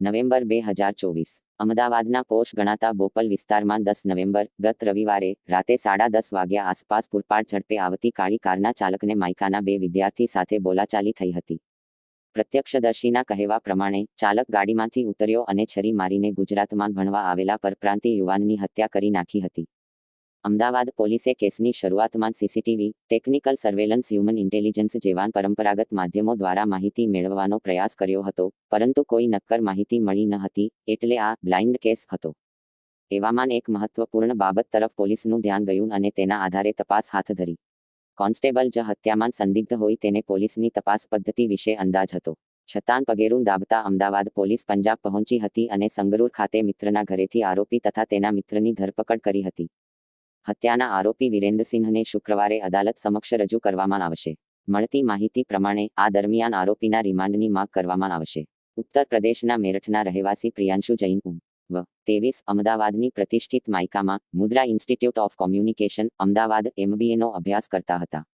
November બે હજાર ચોવીસ. અમદાવાદના પોષ ગણાતા બોપલ વિસ્તારમાં દસ નવેમ્બર, ગત રવિવારે રાતે સાડા દસ વાગ્યા આસપાસ પૂરપાટ ઝડપે આવતી કાળી કારના ચાલકને માઇકાના બે વિદ્યાર્થી સાથે બોલાચાલી થઈ હતી. પ્રત્યક્ષદર્શીના કહેવા પ્રમાણે, ચાલક ગાડીમાંથી ઉતર્યો અને છરી મારીને ગુજરાતમાં ભણવા આવેલા પરપ્રાંતિ યુવાનની હત્યા કરી નાખી હતી. અમદાવાદ પોલીસે કેસની શરૂઆતમાં CCTV, technical surveillance, human intelligence જેવા પરંપરાગત માધ્યમો દ્વારા માહિતી મેળવવાનો પ્રયાસ કર્યો હતો, પરંતુ કોઈ નક્કર માહિતી મળી ન હતી, એટલે આ બ્લાઇન્ડ કેસ હતો. એવામાં એક મહત્વપૂર્ણ બાબત તરફ પોલીસનું ધ્યાન ગયું અને તેના આધારે તપાસ હાથ ધરી. કોન્સ્ટેબલ જ હત્યામાં સંદિગ્ધ હોય તેને પોલીસની તપાસ પદ્ધતિ વિશે અંદાજ હતો. છતાં પગેરું દાબતા અમદાવાદ પોલીસ પંજાબ પહોંચી હતી અને સંગરૂર ખાતે મિત્રના ઘરેથી આરોપી તથા તેના મિત્રની ધરપકડ કરી હતી. હત્યાના આરોપી વિરેન્દ્રસિંહને શુક્રવારે અદાલત સમક્ષ રજૂ કરવામાં આવશે. મળતી માહિતી પ્રમાણે આ દરમિયાન આરોપીના રિમાન્ડની માંગ કરવામાં આવશે. ઉત્તર પ્રદેશના મેરઠના રહેવાસી પ્રિયાંશુ જૈન વ તેવીસ, અમદાવાદની પ્રતિષ્ઠિત માઇકામાં Mudra institute of communication, Ahmedabad, એમબીએનો અભ્યાસ કરતા હતા.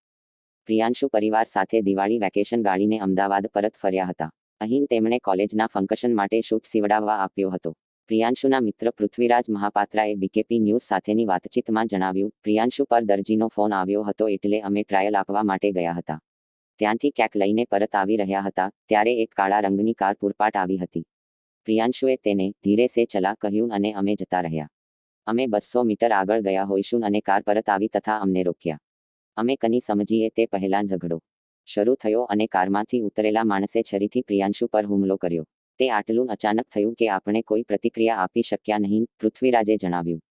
પ્રિયાંશુ પરિવાર સાથે દિવાળી વેકેશન ગાળીને અમદાવાદ પરત ફર્યા હતા. અહીં તેમણે કોલેજના ફંક્શન માટે શૂટ સીવડાવવા આપ્યો હતો. પ્રિયાંશુના મિત્ર પૃથ્વીરાજ મહાપાત્રાએ બીકેપી ન્યૂઝ સાથેની વાતચીતમાં જણાવ્યું, પ્રિયાંશુ પર દરજીનો ફોન આવ્યો હતો એટલે અમે ટ્રાયલ આપવા માટે ગયા હતા. ત્યાંથી ક્યાંક લઈને પરત આવી રહ્યા હતા, ત્યારે એક કાળા રંગની કાર પૂરપાટ આવી હતી. પ્રિયાંશુએ તેને ધીરે સે ચલા કહ્યું અને અમે જતા રહ્યા. અમે બસો મીટર આગળ ગયા હોઈશું અને કાર પરત આવી તથા અમને રોક્યા. અમે કની સમજીએ તે પહેલા ઝઘડો શરૂ થયો અને કારમાંથી ઉતરેલા માણસે છરીથી પ્રિયાંશુ પર હુમલો કર્યો. તે આટલું અચાનક થયું કે આપણે કોઈ પ્રતિક્રિયા આપી શક્યા નહીં, પૃથ્વીરાજે જણાવ્યું.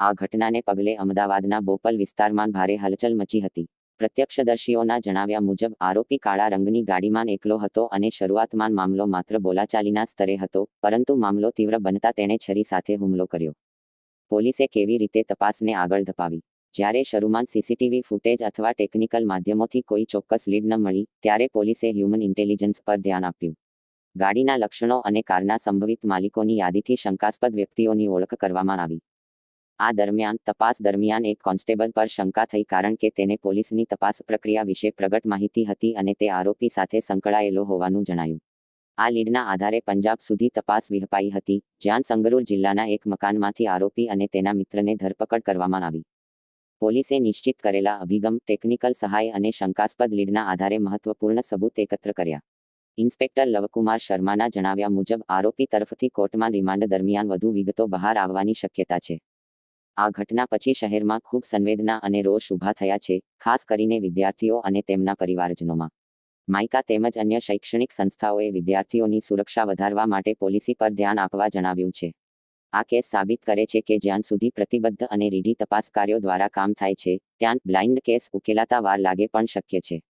આ ઘટનાને પગલે અમદાવાદના બોપલ વિસ્તારમાં ભારે હલચલ મચી હતી. પ્રત્યક્ષદર્શીઓના જણાવ્યા મુજબ, આરોપી કાળા રંગની ગાડીમાં એકલો હતો અને શરૂઆતમાં મામલો માત્ર બોલાચાલીના સ્તરે હતો, પરંતુ મામલો તીવ્ર બનતા તેણે છરી સાથે હુમલો કર્યો. પોલીસે કેવી રીતે તપાસને આગળ ધપાવી? જ્યારે શરૂમાં સીસીટીવી ફૂટેજ અથવા ટેકનિકલ માધ્યમોથી કોઈ ચોક્કસ લીડ ન મળી, ત્યારે પોલીસે હ્યુમન ઇન્ટેલિજન્સ પર ધ્યાન આપ્યું. ગાડીના લક્ષણો અને કારના સંભવિત માલિકોની યાદીથી શંકાસ્પદ વ્યક્તિઓની ઓળખ કરવામાં આવી. આ દરમિયાન તપાસ દરમિયાન એક કોન્સ્ટેબલ પર શંકા થઈ કારણ કે તેને પોલીસની તપાસ પ્રક્રિયા વિશે પ્રગટ માહિતી હતી અને તે આરોપી સાથે સંકળાયેલો હોવાનું જણાયું. આ લીડના આધારે પંજાબ સુધી તપાસ વિહપાઈ હતી, જ્યાં સંગરૂર જિલ્લાના એક મકાનમાંથી આરોપી અને તેના મિત્રને ધરપકડ કરવામાં આવી. પોલીસે નિશ્ચિત કરેલા અભિગમ, ટેકનિકલ સહાય અને શંકાસ્પદ લીડના આધારે મહત્વપૂર્ણ સબૂત એકત્ર કર્યા. ઇન્સ્પેક્ટર લવકુમાર શર્માના જણાવ્યા મુજબ, આરોપી તરફથી કોર્ટમાં રિમાન્ડ દરમિયાન વધુ વિગતો બહાર આવવાની શક્યતા છે. આ ઘટના પછી શહેરમાં ખૂબ સંવેદના અને રોષ ઊભા થયા છે, ખાસ કરીને વિદ્યાર્થીઓ અને તેમના પરિવારજનોમાં. માઇકા તેમજ અન્ય શૈક્ષણિક સંસ્થાઓએ વિદ્યાર્થીઓની સુરક્ષા વધારવા માટે પોલિસી પર ધ્યાન આપવા જણાવ્યું છે. આ કેસ સાબિત કરે છે કે જ્યાં સુધી પ્રતિબદ્ધ અને રીઢી તપાસકારીઓ દ્વારા કામ થાય છે, ત્યાં બ્લાઇન્ડ કેસ ઉકેલાતા વાર લાગે પણ શક્ય છે.